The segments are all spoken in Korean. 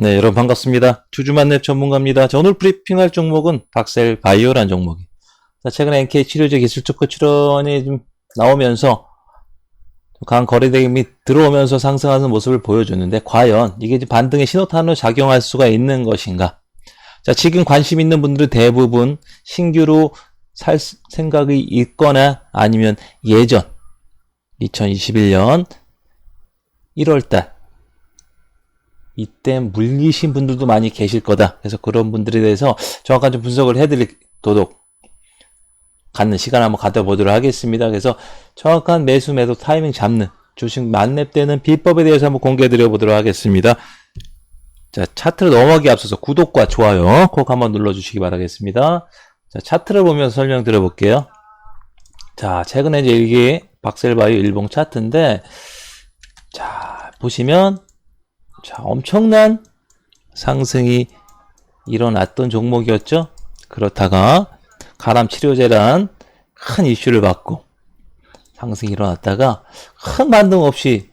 네, 여러분 반갑습니다. 주주만렙 전문가입니다. 자, 오늘 브리핑할 종목은 박셀 바이오란 종목이. 자, 최근에 NK 치료제 기술적 출원이 좀 나오면서 강한 거래대금이 들어오면서 상승하는 모습을 보여줬는데 과연 이게 반등의 신호탄으로 작용할 수가 있는 것인가? 자, 지금 관심 있는 분들은 대부분 신규로 살 생각이 있거나 아니면 예전 2021년 1월달 이때 물리신 분들도 많이 계실 거다. 그래서 그런 분들에 대해서 정확한 좀 분석을 해드리도록 갖는 시간 한번 가져보도록 하겠습니다. 그래서 정확한 매수 매도 타이밍 잡는 주식 만렙 때는 비법에 대해서 한번 공개해 드려 보도록 하겠습니다. 자, 차트를 넘어가기 앞서서 구독과 좋아요 꼭 한번 눌러주시기 바라겠습니다. 자, 차트를 보면서 설명 드려 볼게요. 자, 최근에 이제 이게 박셀바이오 일봉 차트인데, 자, 보시면, 자, 엄청난 상승이 일어났던 종목이었죠. 그렇다가 가람 치료제란 큰 이슈를 받고 상승이 일어났다가 큰 반등 없이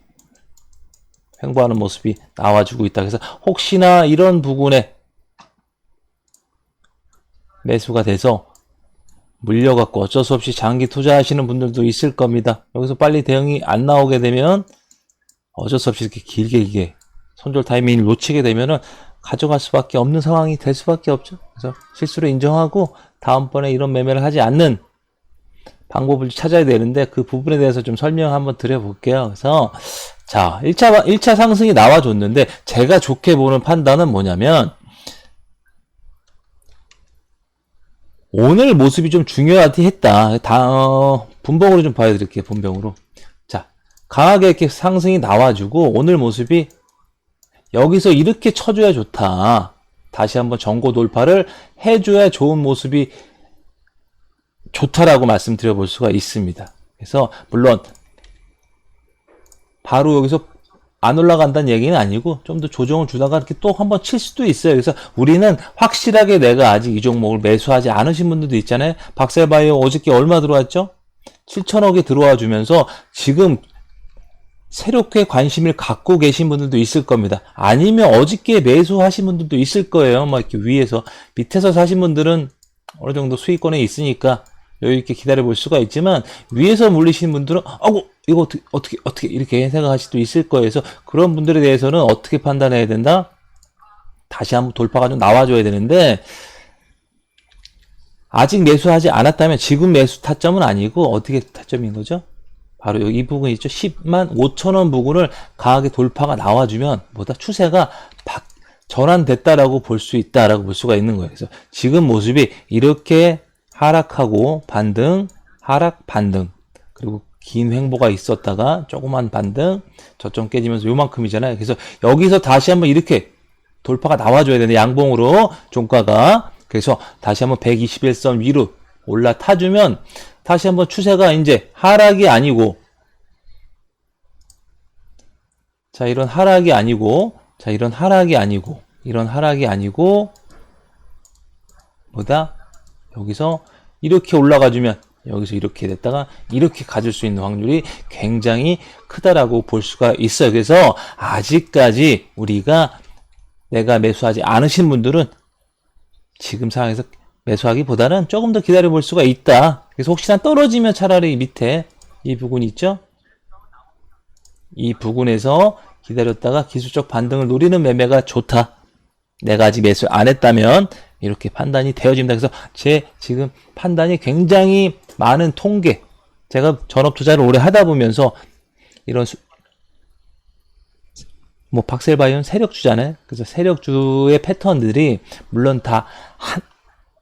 횡보하는 모습이 나와주고 있다. 그래서 혹시나 이런 부분에 매수가 돼서 물려갖고 어쩔 수 없이 장기 투자하시는 분들도 있을 겁니다. 여기서 빨리 대응이 안 나오게 되면 어쩔 수 없이 이렇게 길게 이게 손절 타이밍을 놓치게 되면은 가져갈 수밖에 없는 상황이 될 수밖에 없죠. 그래서 실수를 인정하고 다음번에 이런 매매를 하지 않는 방법을 찾아야 되는데 그 부분에 대해서 좀 설명 한번 드려볼게요. 그래서 자, 1차, 1차 상승이 나와줬는데 제가 좋게 보는 판단은 뭐냐면 오늘 모습이 좀 중요하디 했다. 다, 어, 분봉으로 좀 봐드릴게요. 분봉으로. 자, 강하게 이렇게 상승이 나와주고 오늘 모습이 여기서 이렇게 쳐줘야 좋다. 다시 한번 전고 돌파를 해줘야 좋은 모습이 좋다라고 말씀드려 볼 수가 있습니다. 그래서 물론 바로 여기서 안 올라간다는 얘기는 아니고 좀 더 조정을 주다가 이렇게 또 한번 칠 수도 있어요. 그래서 우리는 확실하게 내가 아직 이 종목을 매수하지 않으신 분들도 있잖아요. 박셀바이오 어저께 얼마 들어왔죠? 7천억에 들어와 주면서 지금 새롭게 관심을 갖고 계신 분들도 있을 겁니다. 아니면 어저께 매수하신 분들도 있을 거예요. 막 이렇게 위에서 밑에서 사신 분들은 어느 정도 수익권에 있으니까 여유 있게 기다려 볼 수가 있지만 위에서 물리신 분들은 아고 이거 어떻게 어떻게 어떻게 이렇게 생각하실 수도 있을 거예요. 그래서 그런 분들에 대해서는 어떻게 판단해야 된다? 다시 한번 돌파가 좀 나와줘야 되는데 아직 매수하지 않았다면 지금 매수 타점은 아니고 어떻게 타점인 거죠? 바로 여기 이 부분 있죠. 10만 5천 원 부분을 강하게 돌파가 나와주면 뭐다 추세가 박, 전환됐다라고 볼 수 있다라고 볼 수가 있는 거예요. 그래서 지금 모습이 이렇게 하락하고 반등, 하락, 반등 그리고 긴 횡보가 있었다가 조그만 반등, 저점 깨지면서 요만큼이잖아요. 그래서 여기서 다시 한번 이렇게 돌파가 나와줘야 되는데 양봉으로 종가가 그래서 다시 한번 121선 위로 올라타주면 다시 한번 추세가 이제 하락이 아니고 자 이런 하락이 아니고 자 이런 하락이 아니고 이런 하락이 아니고 뭐다 여기서 이렇게 올라가 주면 여기서 이렇게 됐다가 이렇게 가질 수 있는 확률이 굉장히 크다라고 볼 수가 있어요. 그래서 아직까지 우리가 내가 매수하지 않으신 분들은 지금 상황에서 매수하기보다는 조금 더 기다려 볼 수가 있다. 그래서 혹시나 떨어지면 차라리 밑에 이 부분이 있죠? 이 부분에서 기다렸다가 기술적 반등을 노리는 매매가 좋다. 내가 아직 매수 안 했다면 이렇게 판단이 되어집니다. 그래서 제 지금 판단이 굉장히 많은 통계, 제가 전업 투자를 오래 하다 보면서 이런 수, 뭐 박셀바이오는 세력주잖아요. 그래서 세력주의 패턴들이 물론 다 한,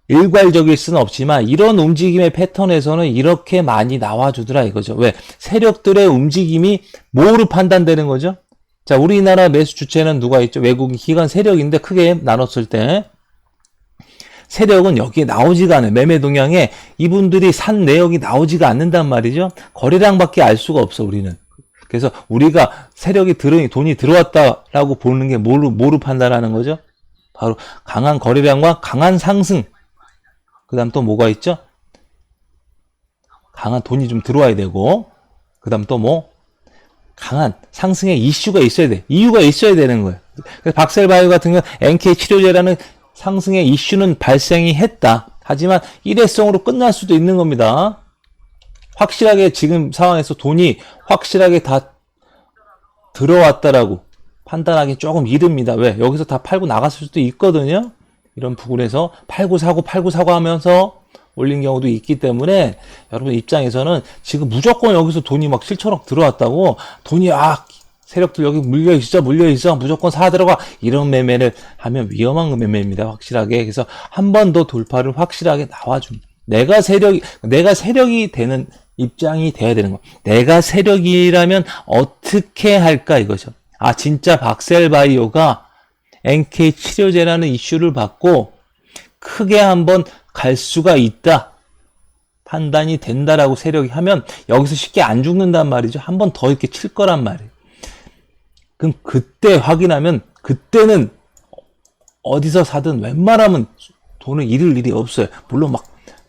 일괄적일 수는 없지만 이런 움직임의 패턴에서는 이렇게 많이 나와주더라 이거죠. 왜? 세력들의 움직임이 뭐로 판단되는 거죠? 자, 우리나라 매수 주체는 누가 있죠? 외국인 기관 세력인데 크게 나눴을 때 세력은 여기에 나오지가 않아요. 매매 동향에 이분들이 산 내역이 나오지가 않는단 말이죠. 거래량밖에 알 수가 없어 우리는. 그래서 우리가 세력이 들어 돈이 들어왔다라고 보는 게 뭐로 뭐로 판단하는 거죠? 바로 강한 거래량과 강한 상승. 그 다음 또 뭐가 있죠? 강한 돈이 좀 들어와야 되고 그 다음 또 뭐 강한 상승의 이슈가 있어야 돼. 이유가 있어야 되는 거예요. 그래서 박셀바이오 같은 경우 NK 치료제라는 상승의 이슈는 발생이 했다. 하지만 일회성으로 끝날 수도 있는 겁니다. 확실하게 지금 상황에서 돈이 확실하게 다 들어왔다라고 판단하기 조금 이릅니다. 왜? 여기서 다 팔고 나갔을 수도 있거든요. 이런 부분에서 팔고 사고 팔고 사고 하면서 올린 경우도 있기 때문에 여러분 입장에서는 지금 무조건 여기서 돈이 막 7천억 들어왔다고 돈이 아 세력들 여기 물려 있어 물려 있어 무조건 사 들어가 이런 매매를 하면 위험한 매매입니다 확실하게. 그래서 한 번 더 돌파를 확실하게 나와줍니다. 내가 세력이 내가 세력이 되는 입장이 돼야 되는 거. 내가 세력이라면 어떻게 할까 이거죠. 아 진짜 박셀바이오가 NK 치료제라는 이슈를 받고 크게 한번 갈 수가 있다. 판단이 된다라고 세력이 하면 여기서 쉽게 안 죽는단 말이죠. 한 번 더 이렇게 칠 거란 말이에요. 그럼 그때 확인하면 그때는 어디서 사든 웬만하면 돈을 잃을 일이 없어요. 물론 막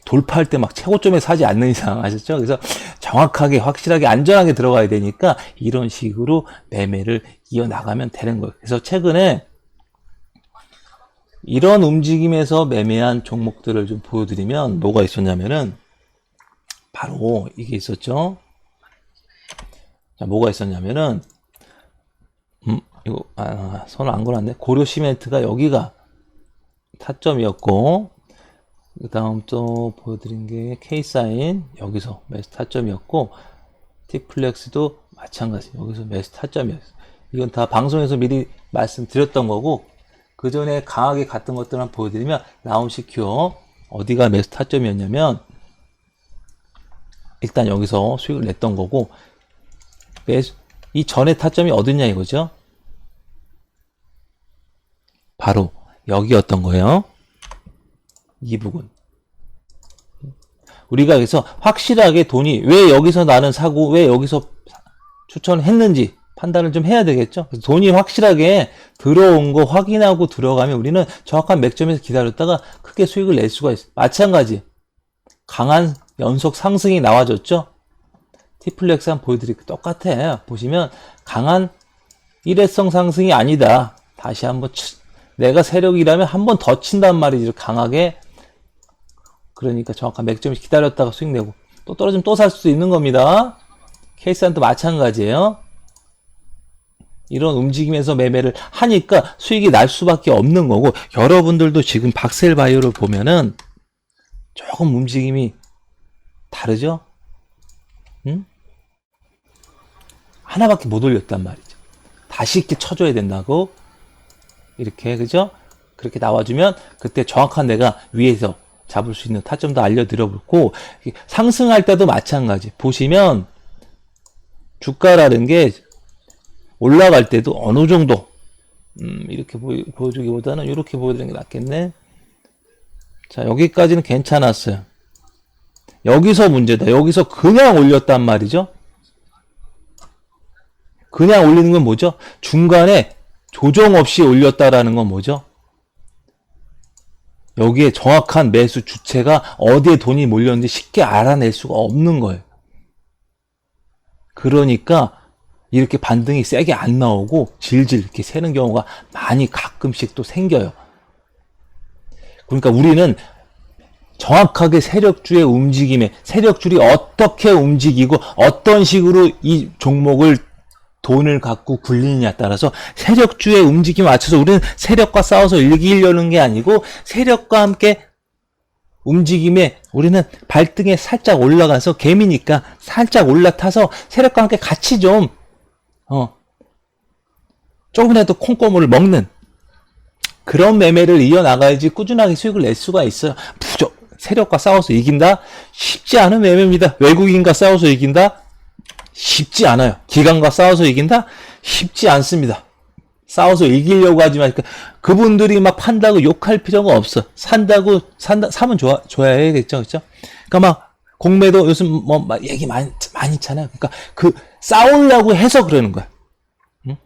돌파할 때 막 최고점에 사지 않는 이상 아셨죠? 그래서 정확하게 확실하게 안전하게 들어가야 되니까 이런 식으로 매매를 이어나가면 되는 거예요. 그래서 최근에 이런 움직임에서 매매한 종목들을 좀 보여드리면 뭐가 있었냐면은 바로 이게 있었죠. 자, 뭐가 있었냐면은 음, 이거 아, 손을 안 걸었네. 고려 시멘트가 여기가 타점이었고 그 다음 또 보여드린 게 K사인 여기서 매수 타점이었고 티플렉스도 마찬가지 여기서 매수 타점이었어요. 이건 다 방송에서 미리 말씀드렸던 거고 그 전에 강하게 갔던 것들만 보여드리면 라운시큐어 어디가 매수 타점이었냐면 일단 여기서 수익을 냈던 거고 매수 이 전에 타점이 어딨냐 이거죠? 바로 여기였던 거예요. 이 부분. 우리가 여기서 확실하게 돈이 왜 여기서 나는 사고 왜 여기서 추천했는지 판단을 좀 해야 되겠죠. 돈이 확실하게 들어온 거 확인하고 들어가면 우리는 정확한 맥점에서 기다렸다가 크게 수익을 낼 수가 있어요. 마찬가지. 강한 연속 상승이 나와줬죠. 티플렉스 한번 보여드릴게요. 똑같아. 보시면 강한 일회성 상승이 아니다. 다시 한번 치, 내가 세력이라면 한 번 더 친단 말이죠. 강하게. 그러니까 정확한 맥점에서 기다렸다가 수익 내고 또 떨어지면 또 살 수도 있는 겁니다. 케이스한도 마찬가지예요. 이런 움직임에서 매매를 하니까 수익이 날 수밖에 없는 거고 여러분들도 지금 박셀 바이오를 보면은 조금 움직임이 다르죠? 응? 하나밖에 못 올렸단 말이죠. 다시 이렇게 쳐줘야 된다고 이렇게 그죠? 그렇게 나와주면 그때 정확한 내가 위에서 잡을 수 있는 타점도 알려드려보고 상승할 때도 마찬가지 보시면 주가라는 게 올라갈 때도 어느 정도 음, 이렇게 보여, 보여주기보다는 이렇게 보여드리는 게 낫겠네. 자 여기까지는 괜찮았어요. 여기서 문제다. 여기서 그냥 올렸단 말이죠. 그냥 올리는 건 뭐죠? 중간에 조정 없이 올렸다라는 건 뭐죠? 여기에 정확한 매수 주체가 어디에 돈이 몰렸는지 쉽게 알아낼 수가 없는 거예요. 그러니까 이렇게 반등이 세게 안 나오고 질질 이렇게 새는 경우가 많이 가끔씩 또 생겨요. 그러니까 우리는 정확하게 세력주의 움직임에 세력줄이 어떻게 움직이고 어떤 식으로 이 종목을 돈을 갖고 굴리느냐에 따라서 세력주의 움직임에 맞춰서 우리는 세력과 싸워서 이기려는 게 아니고 세력과 함께 움직임에 우리는 발등에 살짝 올라가서 개미니까 살짝 올라타서 세력과 함께 같이 좀 어, 조금이라도 콩고물을 먹는 그런 매매를 이어나가야지 꾸준하게 수익을 낼 수가 있어요. 부족, 세력과 싸워서 이긴다? 쉽지 않은 매매입니다. 외국인과 싸워서 이긴다? 쉽지 않아요. 기관과 싸워서 이긴다? 쉽지 않습니다. 싸워서 이기려고 하지만 그, 그분들이 막 판다고 욕할 필요가 없어. 산다고 산다 사면 좋아 좋아야겠죠, 그렇죠? 그러니까 막 공매도 요즘 뭐 얘기 많이 많이 있잖아요. 그러니까 그 싸우려고 해서 그러는 거야. 응?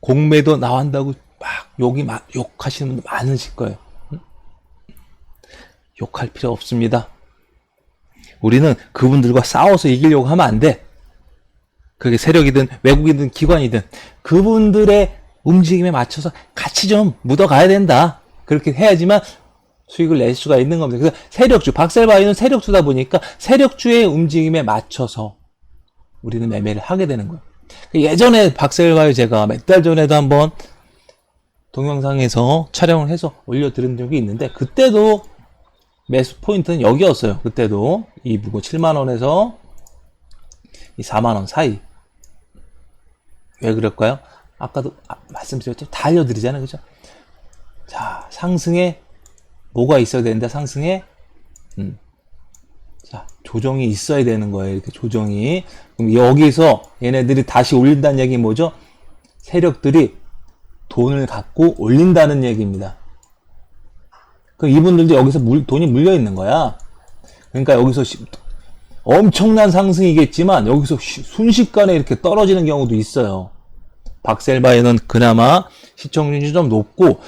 공매도 나온다고 막 욕이 막 욕하시는 분들 많으실 거예요. 응? 욕할 필요 없습니다. 우리는 그분들과 싸워서 이기려고 하면 안 돼. 그게 세력이든 외국이든 기관이든 그분들의 움직임에 맞춰서 같이 좀 묻어가야 된다. 그렇게 해야지만 수익을 낼 수가 있는 겁니다. 그래서 세력주, 박셀바이는 세력주다 보니까 세력주의 움직임에 맞춰서 우리는 매매를 하게 되는 거예요. 예전에 박셀바이 제가 몇 달 전에도 한번 동영상에서 촬영을 해서 올려드린 적이 있는데 그때도 매수 포인트는 여기였어요. 그때도 이 무고 7만 원에서 이 4만 원 사이. 왜 그럴까요? 아까도 아, 말씀드렸죠. 다 알려드리잖아요. 그죠? 자, 상승에 뭐가 있어야 되는데 상승에 음. 자, 조정이 있어야 되는 거예요. 이렇게 조정이. 그럼 여기서 얘네들이 다시 올린다는 얘기 뭐죠? 세력들이 돈을 갖고 올린다는 얘기입니다. 그 이분들도 여기서 물, 돈이 물려 있는 거야. 그러니까 여기서 시- 엄청난 상승이겠지만 여기서 쉬- 순식간에 이렇게 떨어지는 경우도 있어요. 박셀바에는 그나마 시청률이 좀 높고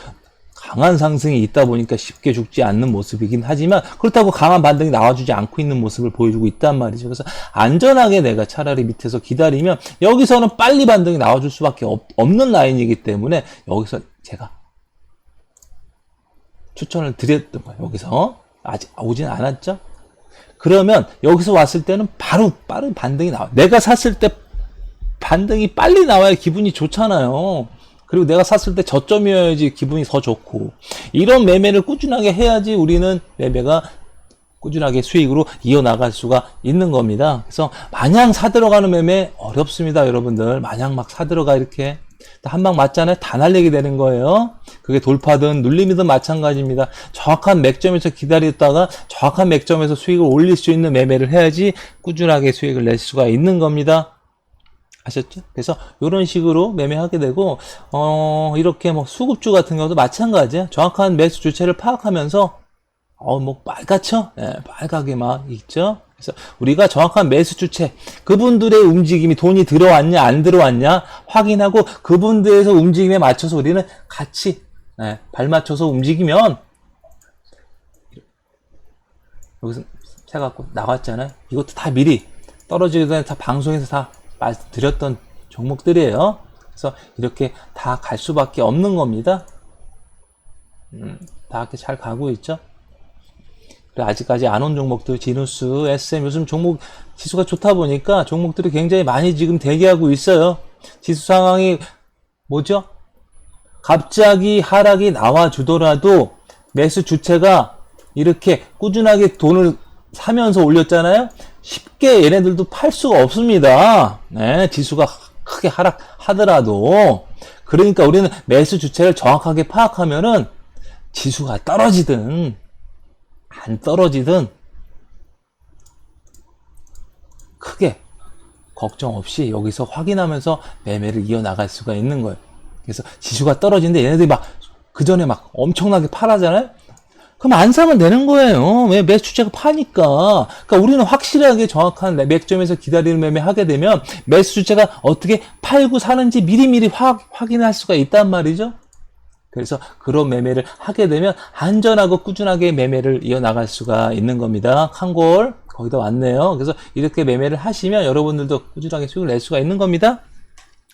강한 상승이 있다 보니까 쉽게 죽지 않는 모습이긴 하지만 그렇다고 강한 반등이 나와주지 않고 있는 모습을 보여주고 있단 말이죠. 그래서 안전하게 내가 차라리 밑에서 기다리면 여기서는 빨리 반등이 나와줄 수밖에 없, 없는 라인이기 때문에 여기서 제가 추천을 드렸던 거예요. 여기서 아직 오진 않았죠. 그러면 여기서 왔을 때는 바로 빠른 반등이 나와. 내가 샀을 때 반등이 빨리 나와야 기분이 좋잖아요. 그리고 내가 샀을 때 저점이어야지 기분이 더 좋고 이런 매매를 꾸준하게 해야지 우리는 매매가 꾸준하게 수익으로 이어나갈 수가 있는 겁니다. 그래서 마냥 사들어가는 매매 어렵습니다, 여러분들. 마냥 막 사들어가 이렇게 한 방 맞잖아요. 다 날리게 되는 거예요. 그게 돌파든 눌림이든 마찬가지입니다. 정확한 맥점에서 기다렸다가 정확한 맥점에서 수익을 올릴 수 있는 매매를 해야지 꾸준하게 수익을 낼 수가 있는 겁니다. 아셨죠? 그래서 이런 식으로 매매하게 되고 어 이렇게 뭐 수급주 같은 경우도 마찬가지야. 정확한 매수 주체를 파악하면서 어뭐 빨갛죠? 예, 빨갛게 막 있죠. 그래서 우리가 정확한 매수 주체 그분들의 움직임이 돈이 들어왔냐 안 들어왔냐 확인하고 그분들에서 움직임에 맞춰서 우리는 같이 예, 발 맞춰서 움직이면 여기서 해갖고 나왔잖아요. 이것도 다 미리 떨어지기 전에 다 방송에서 다 말씀드렸던 종목들이에요. 그래서 이렇게 다 갈 수밖에 없는 겁니다. 음, 다 이렇게 잘 가고 있죠. 그리고 아직까지 안 온 종목들, 지누스, SM, 요즘 종목 지수가 좋다 보니까 종목들이 굉장히 많이 지금 대기하고 있어요. 지수 상황이 뭐죠? 갑자기 하락이 나와주더라도 매수 주체가 이렇게 꾸준하게 돈을 사면서 올렸잖아요. 쉽게 얘네들도 팔 수가 없습니다. 네, 지수가 크게 하락하더라도. 그러니까 우리는 매수 주체를 정확하게 파악하면은 지수가 떨어지든 안 떨어지든 크게 걱정 없이 여기서 확인하면서 매매를 이어나갈 수가 있는 거예요. 그래서 지수가 떨어지는데 얘네들이 막 그 전에 막 엄청나게 팔아잖아요. 그럼 안 사면 되는 거예요. 왜 매수 주체가 파니까. 그러니까 우리는 확실하게 정확한 맥점에서 기다리는 매매 하게 되면 매수 주체가 어떻게 팔고 사는지 미리미리 확, 확인할 수가 있단 말이죠. 그래서 그런 매매를 하게 되면 안전하고 꾸준하게 매매를 이어나갈 수가 있는 겁니다. 칸골 거기다 왔네요. 그래서 이렇게 매매를 하시면 여러분들도 꾸준하게 수익을 낼 수가 있는 겁니다.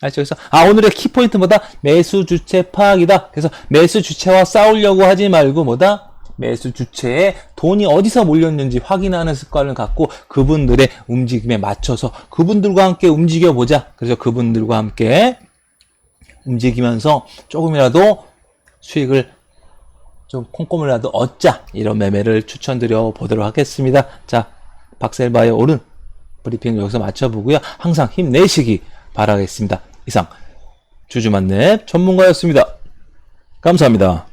아시죠? 그래서 아 오늘의 키포인트 뭐다? 매수 주체 파악이다. 그래서 매수 주체와 싸우려고 하지 말고 뭐다? 매수 주체에 돈이 어디서 몰렸는지 확인하는 습관을 갖고 그분들의 움직임에 맞춰서 그분들과 함께 움직여 보자. 그래서 그분들과 함께 움직이면서 조금이라도 수익을 좀 콩고물이라도 얻자 이런 매매를 추천드려 보도록 하겠습니다. 자, 박셀바의 오른 브리핑 여기서 마쳐보고요. 항상 힘내시기 바라겠습니다. 이상 주주만렙 전문가였습니다. 감사합니다.